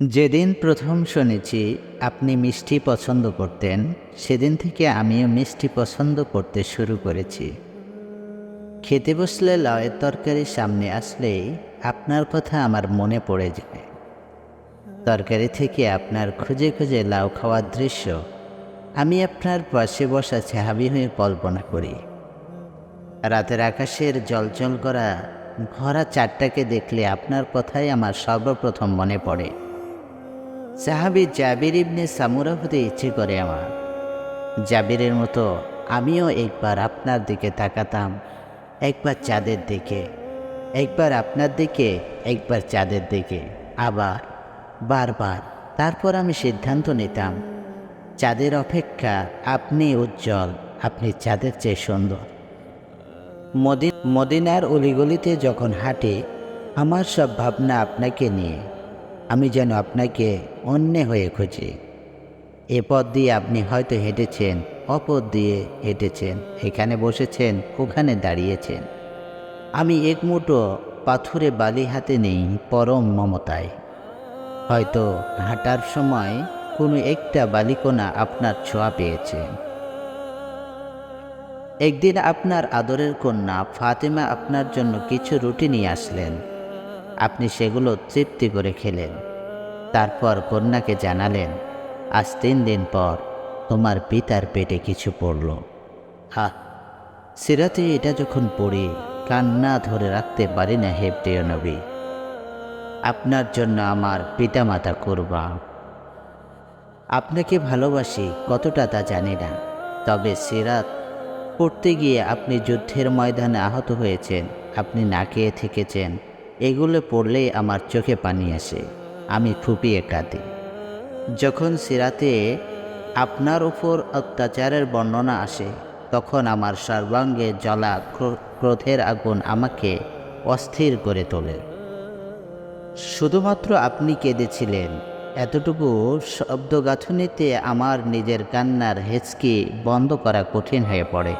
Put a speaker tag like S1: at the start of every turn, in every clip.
S1: যেদিন প্রথম শুনেছি আপনি মিষ্টি পছন্দ করতেন, সেদিন থেকে আমিও মিষ্টি পছন্দ করতে শুরু করেছি। খেতে বসলে লাউয়ের তরকারি সামনে আসলেই আপনার কথা আমার মনে পড়ে যায়। তরকারি থেকে আপনার খুঁজে খুঁজে লাউ খাওয়ার দৃশ্য, আমি আপনার পাশে বসা ছাবি হয়ে কল্পনা করি। রাতের আকাশের জলজল করা ভরা চারটাকে দেখলে আপনার কথাই আমার সর্বপ্রথম মনে পড়ে। সাহাবি জাবির ইবনে সামুরা হতে ইচ্ছে করে আমার। জাবিরের মতো আমিও একবার আপনার দিকে তাকাতাম, একবার চাঁদের দিকে, একবার আপনার দিকে, একবার চাঁদের দিকে, আবার, বারবার, তারপর আমি সিদ্ধান্ত নিতাম, চাঁদের অপেক্ষা আপনি উজ্জ্বল, আপনি চাঁদের চেয়ে সুন্দর। মদিন, মদিনার অলিগলিতে যখন হাঁটি, আমার সব ভাবনা আপনাকে নিয়ে আমি যেন আপনাকে অন্য হয়ে খুঁজি। এ পথ দিয়ে আপনি হয়তো হেঁটেছেন অপর দিয়ে হেঁটেছেন, এখানে বসেছেন, ওখানে দাঁড়িয়েছেন। আমি এক মুঠো পাথুরে বালি হাতে নেই, পরম মমতায়। হয়তো হাঁটার সময় কোনো একটা বালিকোনা আপনার ছোঁয়া পেয়েছে। একদিন আপনার আদরের কন্যা ফাতেমা আপনার জন্য কিছু রুটি নিয়ে আসলেন। আপনি সেগুলো তৃপ্তি করে খেলেন। তারপর কন্যাকে জানালেন, আজ তিন দিন পর তোমার পিতার পেটে কিছু পড়ল। হা, সিরাতে এটা যখন পড়ি, কান্না ধরে রাখতে পারি না হে প্রিয় নবী। আপনার জন্য আমার পিতামাতা করবা আপনাকে ভালোবাসি, কতটা তা জানি না। তবে সিরাত, পড়তে গিয়ে আপনি যুদ্ধের ময়দানে আহত হয়েছেন, আপনি না খেয়ে থেকেছেন এগুলো পড়লেই আমার চোখে পানি আসে, আমি ফুপিয়ে কাঁদি। যখন সিরাতে আপনার উপর অত্যাচারের বর্ণনা আসে, তখন আমার সর্বাঙ্গে জ্বলা ক্রোধের আগুন আমাকে অস্থির করে তোলে। শুধুমাত্র আপনি কেঁদেছিলেন, এতটুকু শব্দগাঁথনিতে আমার নিজের কান্নার হেঁচকি বন্ধ করা কঠিন হয়ে পড়ে।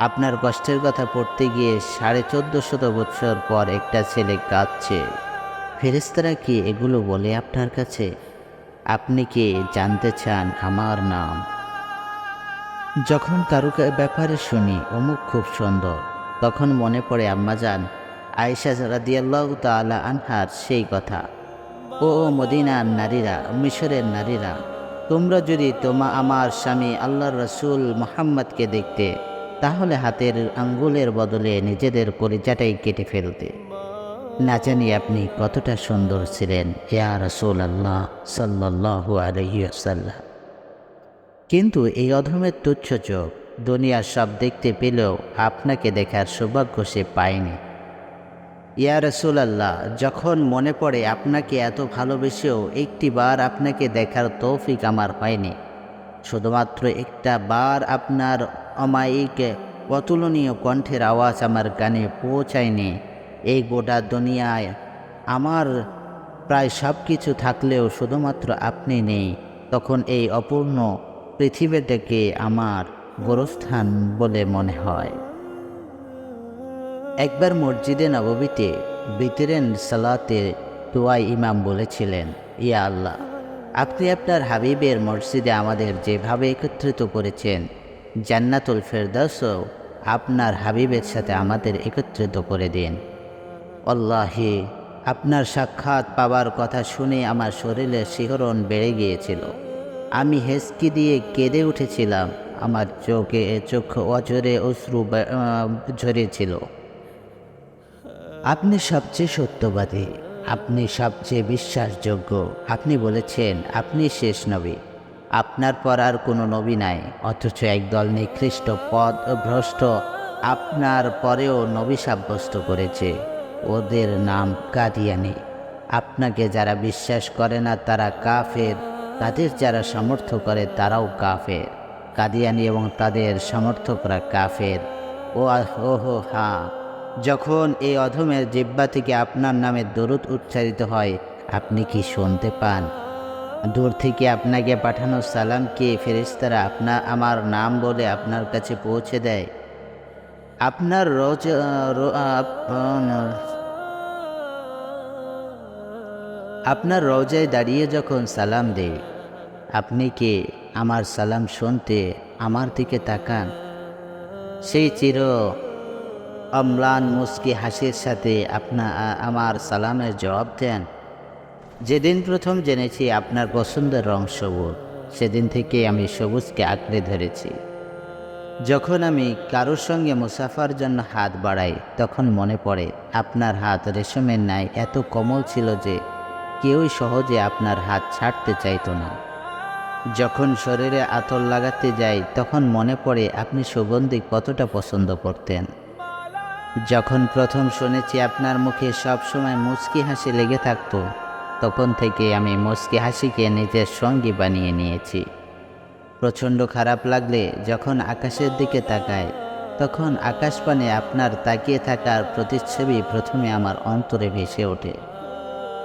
S1: আপনার কষ্টের কথা পড়তে গিয়ে সাড়ে চোদ্দ শত বৎসর পর একটা ছেলে কাঁদছে। ফেরেস্তারা কি এগুলো বলে আপনার কাছে? আপনি কি জানতে চান আমার নাম? যখন কারও ব্যাপারে শুনি, অমুক খুব সুন্দর। তখন মনে পড়ে আম্মাজান আয়েশা রাদিয়াল্লাহ তাআলা আনহার সেই কথা। ও মদিনার নারীরা, মিশরের নারীরা, তোমরা যদি তোমা আমার স্বামী আল্লাহ রসুল মোহাম্মদকে দেখতে তাহলে হাতের আঙ্গুলের বদলে নিজেদের কলিজাটাই কেটে ফেলতে। না জানি আপনি কতটা সুন্দর ছিলেন, ইয়া রসুল আল্লাহ সাল্লাহু আলহিসাল্লাম কিন্তু এই অধমের তুচ্ছ চোখ দুনিয়ার সব দেখতে পেলেও আপনাকে দেখার সৌভাগ্য সে পায়নি। ইয়া রসুল আল্লাহ যখন মনে পড়ে আপনাকে এত ভালোবেসেও একটি বার আপনাকে দেখার তৌফিক আমার হয়নি। শুধুমাত্র একটা বার আপনার অমায়িক অতুলনীয় কণ্ঠের আওয়াজ আমার কানে পৌঁছায়নি। এই গোটা দুনিয়ায় আমার প্রায় সব কিছু থাকলেও শুধুমাত্র আপনি নেই। তখন এই অপূর্ণ পৃথিবীটাকে আমার গোরস্থান বলে মনে হয়। একবার মসজিদে নববীতে বিতরেন সালাতে দোয়াই ইমাম বলেছিলেন, ইয়া আল্লাহ, আপনি আপনার হাবিবের মসজিদে আমাদের যেভাবে একত্রিত করেছেন জান্নাতুল ফেরদাসও আপনার হাবিবের সাথে আমাদের একত্রিত করে দিন। আল্লাহি, আপনার সাক্ষাৎ পাওয়ার কথা শুনে আমার শরীরে শিহরণ বেড়ে গিয়েছিল। আমি হেসকি দিয়ে কেঁদে উঠেছিলাম, আমার চোখে চোখ অজরে অশ্রু ঝরেছিল। আপনি সবচেয়ে সত্যবাদী, আপনি সবচেয়ে বিশ্বাসযোগ্য, আপনি বলেছেন, আপনি শেষ নবী। আপনার পর আর কোনো নবী নাই, অথচ একদল নিকৃষ্ট পদ ভ্রষ্ট আপনার পরেও নবী সাব্যস্ত করেছে। ওদের নাম কাদিয়ানি। আপনাকে যারা বিশ্বাস করে না তারা কাফের, তাদের যারা সমর্থ করে তারাও কাফের। কাদিয়ানি এবং তাদের সমর্থকরা কাফের। ও ওহো হ্যাঁ যখন এই অধমের জিব্বা থেকে আপনার নামে দরুদ উচ্চারিত হয়, আপনি কি শুনতে পান? দূর থেকে আপনাকে পাঠানো সালামকে ফেরিস্তারা আপনার আমার নাম বলে আপনার কাছে পৌঁছে দেয়। আপনার রোজ আপনার রোজায় দাঁড়িয়ে যখন সালাম দেই আপনি কি? আমার সালাম শুনতে আমার দিকে তাকান। সেই চির অম্লান মুস্কি হাসির সাথে আপনা আমার সালামের জবাব দেন। যেদিন প্রথম জেনেছি আপনার পছন্দের রং সবুজ, সেদিন থেকে আমি সবুজকে আঁকড়ে ধরেছি। যখন আমি কারোর সঙ্গে মুসাফার জন্য হাত বাড়াই, তখন মনে পড়ে আপনার হাত রেশমের ন্যায় এত কোমল ছিল যে কেউই সহজে আপনার হাত ছাড়তে চাইতো না। যখন শরীরে আতর লাগাতে যাই, তখন মনে পড়ে আপনি সুগন্ধি কতটা পছন্দ করতেন। যখন প্রথম শুনেছি আপনার মুখে সবসময় মুচকি হাসি লেগে থাকতো তখন থেকে আমি মুচকি হাসিকে নিজের সঙ্গী বানিয়ে নিয়েছি। প্রচণ্ড খারাপ লাগলে যখন আকাশের দিকে তাকায়, তখন আকাশপানে আপনার তাকিয়ে থাকার প্রতিচ্ছবি প্রথমে আমার অন্তরে ভেসে ওঠে।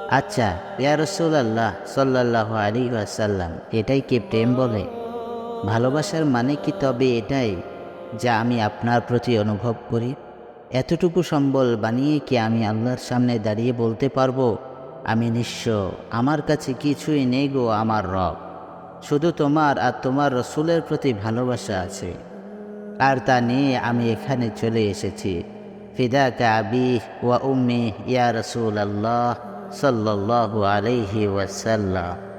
S1: আচ্ছা ইয়া রসুল্লাহ সাল্লাহ আলী আসাল্লাম এটাই কি প্রেম বলে? ভালোবাসার মানে কি তবে এটাই যা আমি আপনার প্রতি অনুভব করি? এতটুকু সম্বল বানিয়ে কি আমি আল্লাহর সামনে দাঁড়িয়ে বলতে পারব? আমি নিঃস্ব, আমার কাছে কিছুই নেই গো আমার রব। শুধু তোমার আর তোমার রসুলের প্রতি ভালোবাসা আছে। আর তা নিয়ে আমি এখানে চলে এসেছি। ফিদা কাবি ওয়া উম্মি ইয়া রসুল আল্লাহ সাল্লাহ আলহি ওয়াসাল্লাম।